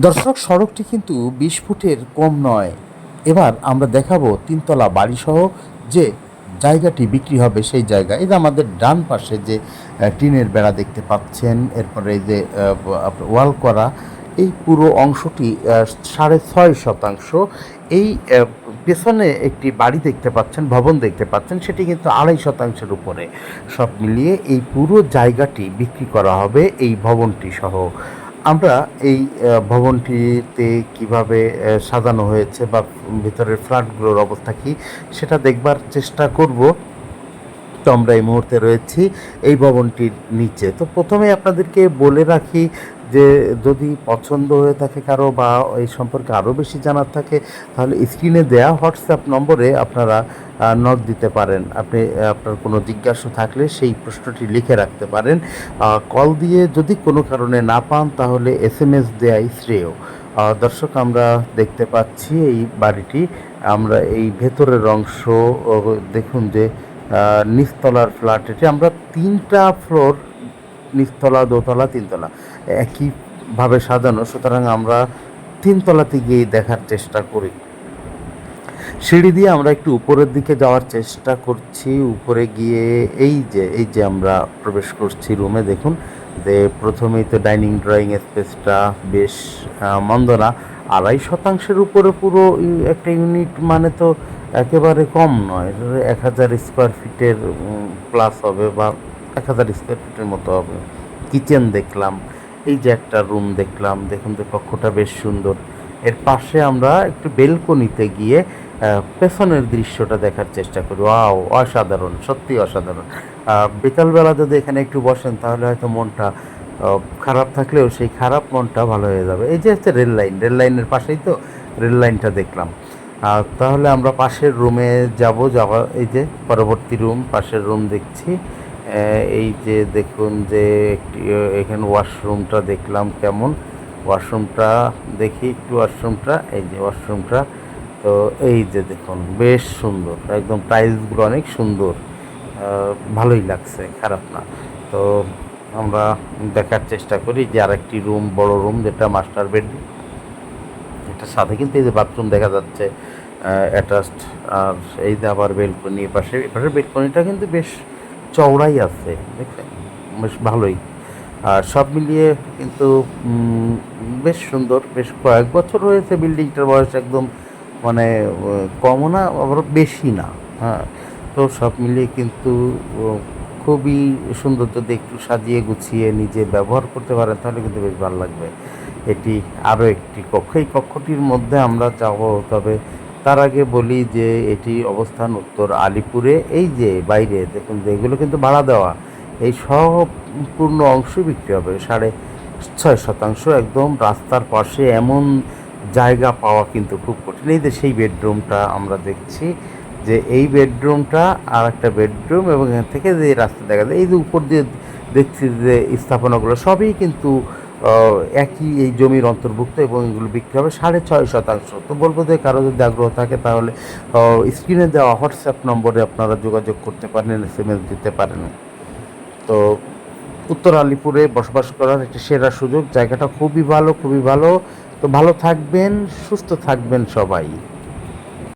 দর্শক, সড়কটি কিন্তু বিশ ফুটের কম নয়। এবার আমরা দেখাবো তিনতলা বাড়িসহ যে জায়গাটি বিক্রি হবে সেই জায়গা এই যে আমাদের ডান পাশে যে টিনের বেড়া দেখতে পাচ্ছেন, এরপরে এই যে ওয়াল করা, এই পুরো অংশটি সাড়ে ছয় শতাংশ। এই পেছনে একটি বাড়ি দেখতে পাচ্ছেন, ভবন দেখতে পাচ্ছেন, সেটি কিন্তু আড়াই শতাংশের উপরে। সব মিলিয়ে এই পুরো জায়গাটি বিক্রি করা হবে এই ভবনটি সহ। আমরা এই ভবনটিতে কীভাবে সাজানো হয়েছে বা ভিতরের ফ্ল্যাটগুলোর অবস্থা কি, সেটা দেখবার চেষ্টা করব। তো আমরা এই মুহূর্তে রয়েছি এই ভবনটির নিচে। তো প্রথমে আপনাদেরকে বলে রাখি যে যদি পছন্দ হয়ে থাকে কারও বা এই সম্পর্কে আরও বেশি জানার থাকে, তাহলে স্ক্রিনে দেয়া হোয়াটসঅ্যাপ নম্বরে আপনারা নক দিতে পারেন। আপনি আপনার কোনো জিজ্ঞাসা থাকলে সেই প্রশ্নটি লিখে রাখতে পারেন। কল দিয়ে যদি কোনো কারণে না পান, তাহলে এস এম এস দেয়াই শ্রেয়। দর্শক, আমরা দেখতে পাচ্ছি এই বাড়িটি। আমরা এই ভেতরের অংশ দেখুন যে নিচতলার ফ্ল্যাট এটি। আমরা তিনটা ফ্লোর নিচতলা দোতলা, তিনতলা, একইভাবে সাজানো। সুতরাং আমরা তিনতলাতে গিয়ে দেখার চেষ্টা করি। সিঁড়ি দিয়ে আমরা একটু উপরের দিকে যাওয়ার চেষ্টা করছি। উপরে গিয়ে এই যে এই যে আমরা প্রবেশ করছি রুমে, দেখুন, যে প্রথমেই তো ডাইনিং, ড্রয়িং স্পেসটা বেশ মন্দ না। আড়াই শতাংশের উপরে পুরো একটা ইউনিট মানে তো একেবারে কম নয়, এক হাজার স্কোয়ার ফিটের প্লাস হবে বা এক হাজার স্কোয়ার ফিটের মতো হবে। কিচেন দেখলাম, এই যে একটা রুম দেখলাম, দেখুন যে কক্ষটা বেশ সুন্দর। এর পাশে আমরা একটু বেলকনিতে গিয়ে পেছনের দৃশ্যটা দেখার চেষ্টা করি। ওয়াও অসাধারণ সত্যি অসাধারণ। বিকালবেলা যদি এখানে একটু বসেন, তাহলে হয়তো মনটা খারাপ থাকলেও সেই খারাপ মনটা ভালো হয়ে যাবে। এই যে হচ্ছে রেল লাইন, রেল লাইনের পাশেই তো রেল লাইনটা দেখলাম। আর তাহলে আমরা পাশের রুমে যাব, যাওয়া, এই যে পরবর্তী রুম পাশের রুম দেখছি। এই যে দেখুন যে একটি এখানে ওয়াশরুমটা দেখলাম কেমন। ওয়াশরুমটা দেখি একটু ওয়াশরুমটা এই যে ওয়াশরুমটা তো এই যে দেখুন, বেশ সুন্দর, একদম টাইলসগুলো অনেক সুন্দর। ভালোই লাগছে, খারাপ না। তো আমরা দেখার চেষ্টা করি যে আরেকটি রুম বড় রুম যেটা মাস্টার বেডরুম এটার সাথে কিন্তু এই যে বাথরুম দেখা যাচ্ছে। অ্যাটাচড আর এই যে আবার বেলকনি পাশে এপাশে বেলকনিটা কিন্তু বেশ চওড়াই আছে, দেখছেন? বেশ ভালোই। আর সব মিলিয়ে কিন্তু বেশ সুন্দর, বেশ কয়েক বছর হয়েছে বিল্ডিংটার বয়স একদম মানে কমও না, আবার বেশি না হ্যাঁ? তো সব মিলিয়ে কিন্তু খুবই সুন্দর যদি একটু সাজিয়ে গুছিয়ে নিজে ব্যবহার করতে পারেন, তাহলে কিন্তু বেশ ভালো লাগবে। এটি আরও একটি কক্ষ। এই কক্ষটির মধ্যে আমরা যাব, তবে তার আগে বলি যে এটি অবস্থান উত্তর আলিপুরে। এই যে বাইরে, দেখুন যে এগুলো কিন্তু ভাড়া দেওয়া। এই সম্পূর্ণ অংশ বিক্রি হবে সাড়ে ছয় শতাংশ। একদম রাস্তার পাশে এমন জায়গা পাওয়া কিন্তু খুব কঠিন। এই যে সেই বেডরুমটা আমরা দেখছি যে এই বেডরুমটা আর একটা বেডরুম এবং এখান থেকে যে রাস্তা দেখা যায়, এই যে উপর দিয়ে দেখছি যে স্থাপনাগুলো, সবই কিন্তু একই এই জমির অন্তর্ভুক্ত এবং এগুলো বিক্রি হবে সাড়ে ছয় শতাংশ। তো বলব যে কারও যদি আগ্রহ থাকে তাহলে স্ক্রিনে দেওয়া হোয়াটসঅ্যাপ নম্বরে আপনারা যোগাযোগ করতে পারেন এস এম এস দিতে পারেন। তো উত্তর আলিপুরে বসবাস করার একটি সেরা সুযোগ, জায়গাটা খুবই ভালো খুবই ভালো। তো ভালো থাকবেন, সুস্থ থাকবেন সবাই।